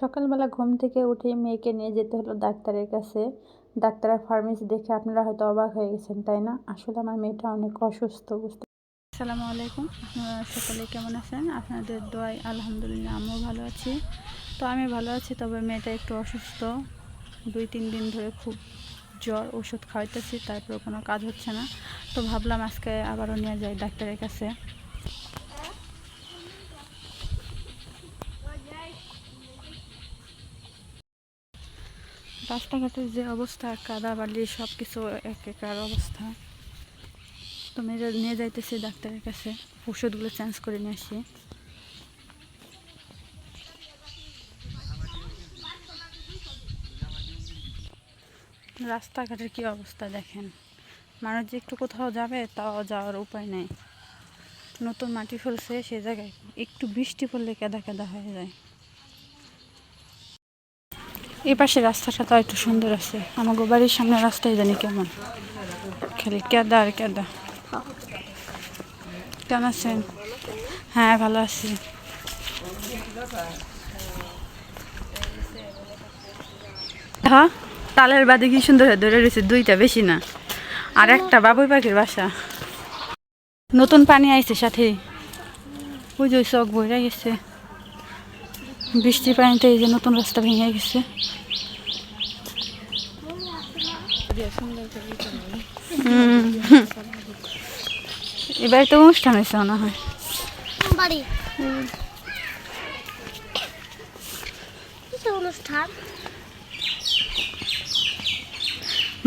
সকালবেলা ঘুম থেকে উঠে মেয়েকে নিয়ে যেতে হলো ডাক্তারের কাছে। ডাক্তারের ফার্মেসি দেখে আপনারা হয়তো অবাক হয়ে গেছেন, তাই না? আসলে আমার মেয়েটা অনেক অসুস্থ, বুঝতে আসসালামু আলাইকুম। আপনারা সকলে কেমন আছেন? আপনাদের দোয়াই আলহামদুলিল্লাহ আমিও ভালো আছি। তো আমি ভালো আছি, তবে মেয়েটা একটু অসুস্থ। দুই, তিন দিন ধরে খুব জ্বর, ওষুধ খাওয়াইতেছি তারপরে কোনো কাজ হচ্ছে না। তো ভাবলাম আজকে আবারও নিয়ে যাই ডাক্তারের কাছে। রাস্তাঘাটের যে অবস্থা, কাদা, বালি সব কিছু এক একার অবস্থা। তো মেয়েরা নিয়ে যাইতেছি ডাক্তারের কাছে। ওষুধগুলো চেঞ্জ করে নিয়ে আসি। রাস্তাঘাটের কি অবস্থা দেখেন। মানুষ যে একটু কোথাও যাবে, তাও যাওয়ার উপায় নেই। নতুন মাটি ফেলছে, সে জায়গায় একটু বৃষ্টি পড়লে কেদা কেদা হয়ে যায়। এই পাশে রাস্তাটা তো একটু সুন্দর আছে। আমাকে বাড়ির সামনে রাস্তায় জানি কেমন। খালি কেদা আর কেদা। কেমন আছেন? হ্যাঁ ভালো আছি। হ্যাঁ তালের বাদে কি সুন্দর ধরে রয়েছে দুইটা বেশি না। আর একটা বাবুই পাখির বাসা। নতুন পানি আইছে সাথে। ওই যে চক বইরা গেছে। বৃষ্টির পানিতে এই যে নতুন রাস্তা ভেঙে গেছে। এবার তো অনুষ্ঠান হয়েছে মনে হয়।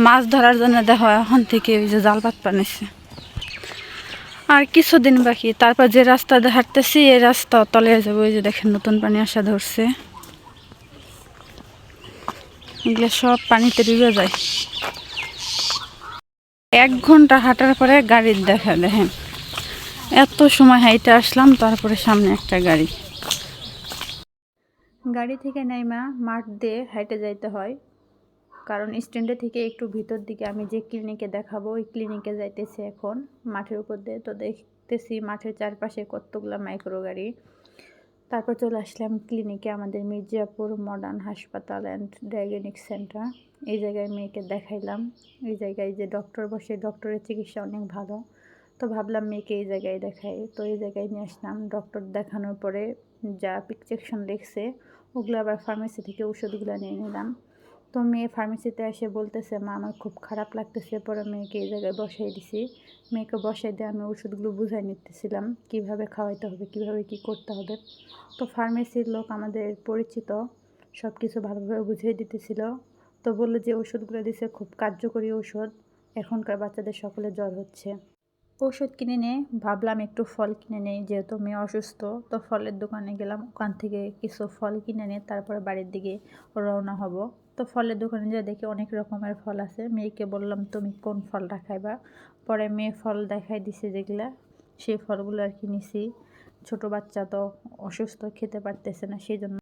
মাছ ধরার জন্য দেখো এখন থেকে ওই যে জাল পাত বানিয়েছে আর কিছুদিন বাকি। তারপর যে রাস্তা হাঁটতেছি, এই রাস্তা তলে যাব ওই যে দেখেন নতুন পানি আসা ধরছে। এগুলো সব পানিতে ডুবে যায়। এক ঘণ্টা হাঁটার পরে গাড়ির দেখা দেখেন। এত সময় হাইটে আসলাম, তারপরে সামনে একটা গাড়ি। গাড়ি থেকে নেইমা মাঠ দিয়ে হাইটে যাইতে হয়। কারণ স্ট্যান্ডে থেকে একটু ভিতর দিকে আমি যে ক্লিনিকে দেখাবো, ওই ক্লিনিকে যাইতেছি এখন মাঠের উপর দিয়ে। তো দেখতেছি মাঠের চারপাশে কতগুলো মাইক্রো গাড়ি। তারপর চলে আসলাম ক্লিনিকে আমাদের মির্জাপুর মডার্ন হাসপাতাল অ্যান্ড ডায়াগনিক সেন্টার এই জায়গায় মেয়েকে দেখাইলাম। এই জায়গায় যে ডক্টর বসে ডক্টরের চিকিৎসা অনেক ভালো। তো ভাবলাম মেয়েকে এই জায়গায় দেখাই। তো এই জায়গায় নিয়ে আসলাম ডক্টর দেখানোর পরে যা প্রিসক্রিপশন লিখছে ওগুলো আবার ফার্মেসি থেকে ওষুধগুলো নিয়ে নিলাম। তো মেয়ে ফার্মেসিতে এসে বলতেছে, মা, আমার খুব খারাপ লাগতেছে পরে মেয়েকে এই জায়গায় বসাই দিছি। মেয়েকে বসাই দিয়ে আমি ওষুধগুলো বুঝাই নিতেছিলাম, কীভাবে খাওয়াইতে হবে, কীভাবে কি করতে হবে। তো ফার্মেসির লোক আমাদের পরিচিত সব কিছু ভালোভাবে বুঝিয়ে দিতেছিল। তো বলল যে, ওষুধগুলো দিছে, খুব কার্যকরী ওষুধ। এখনকার বাচ্চাদের সকলে জ্বর হচ্ছে। ওষুধ কিনে নিয়ে ভাবলাম একটু ফল কিনে নেই, যেহেতু মেয়ে অসুস্থ, তো ফলের দোকানে গেলাম, ওখান থেকে কিছু ফল কিনে নিয়ে তারপরে বাড়ির দিকে রওনা হব। তো ফলের দোকানে যা দেখি অনেক রকমের ফল আছে, মেয়েকে বললাম, তুমি কোন ফলটা খাইবা? পরে মেয়ে ফল দেখাই দিছে যেগুলা, সেই ফলগুলো আর কি নিছি। ছোটো বাচ্চা তো অসুস্থ, খেতে পারতেছে না, সেই জন্য